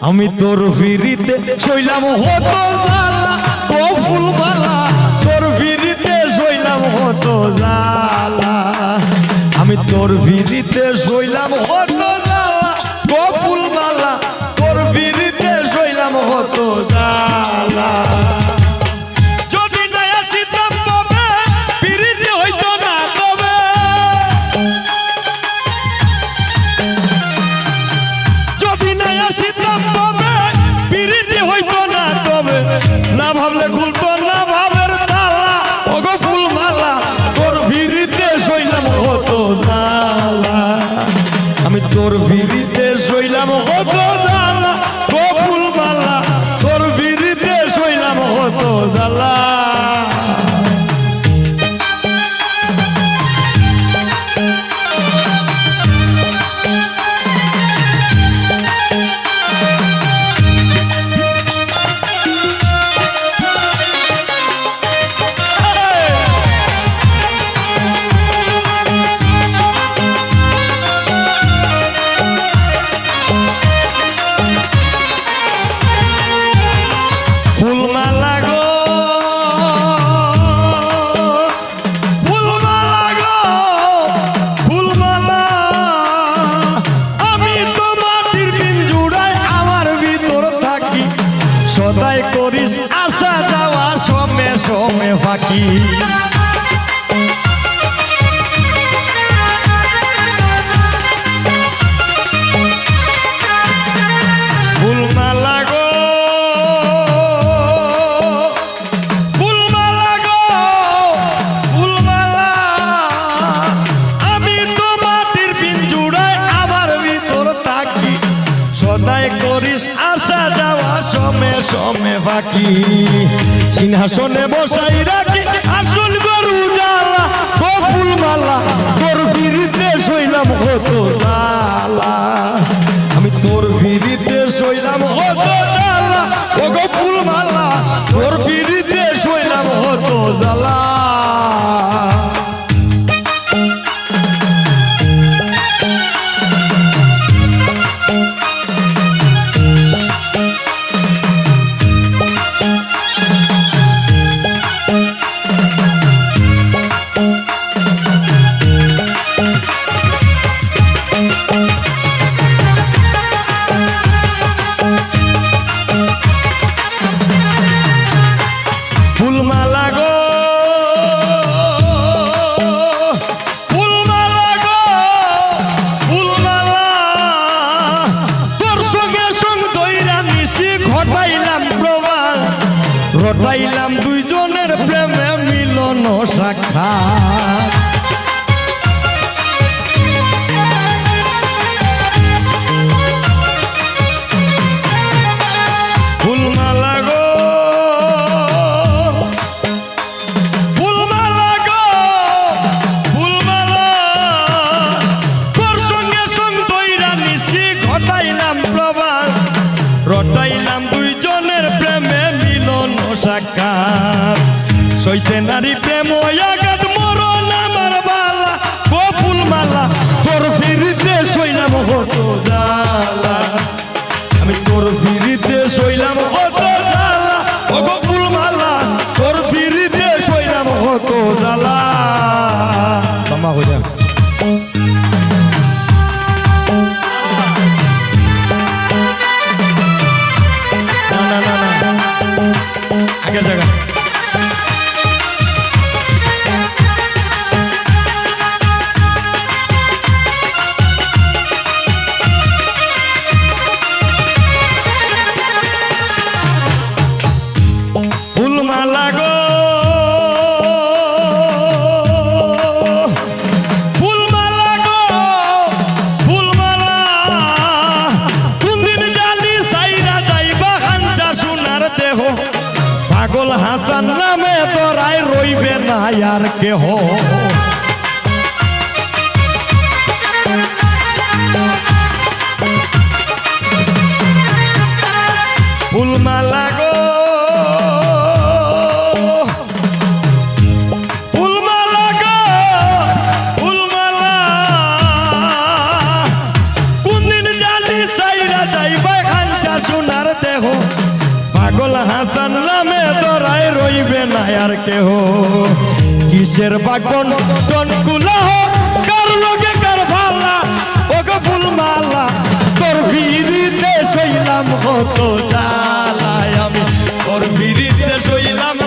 আমি তোর ফিরিতে শৈলাম হতো জালা ও ফুলমালা তোর ফিরিতে শৈলাম হতো জালা আমি তোর ফিরিতে শৈলাম হতো জালা ও ফুলমালা তোর ফিরিতে শৈলাম হতো জালা খুলতো না তোর ভিড়িতে শৈলাম হতো জালা। আমি তোর ভিড়িতে করিস আসা যাওয়া সমে সমে ফাঁকি। ফাঁকি সিংহাসনে বসাই রাখি। আসল গরু জ্বালা বকুল মালা। তোর বিরিতে শৈলাম হত আমি তোর বিরিতে শৈলাম হতো জ্বালা। ও গো রটাইলাম দুইজনের প্রেমে মিলন সাক্ষাৎ। সইতে নারী প্রেম দেহ পাগল হাসান নামে তোরাই রইবে না আর কেহ? নিবে না আর কেহ। কিসের বাগন টনকুলা কার লগে কার ভালা? ও গো ফুল মালা তোর ভিড়িতে সইলাম কত জালায় আমি। তোর ভিড়িতে সইলাম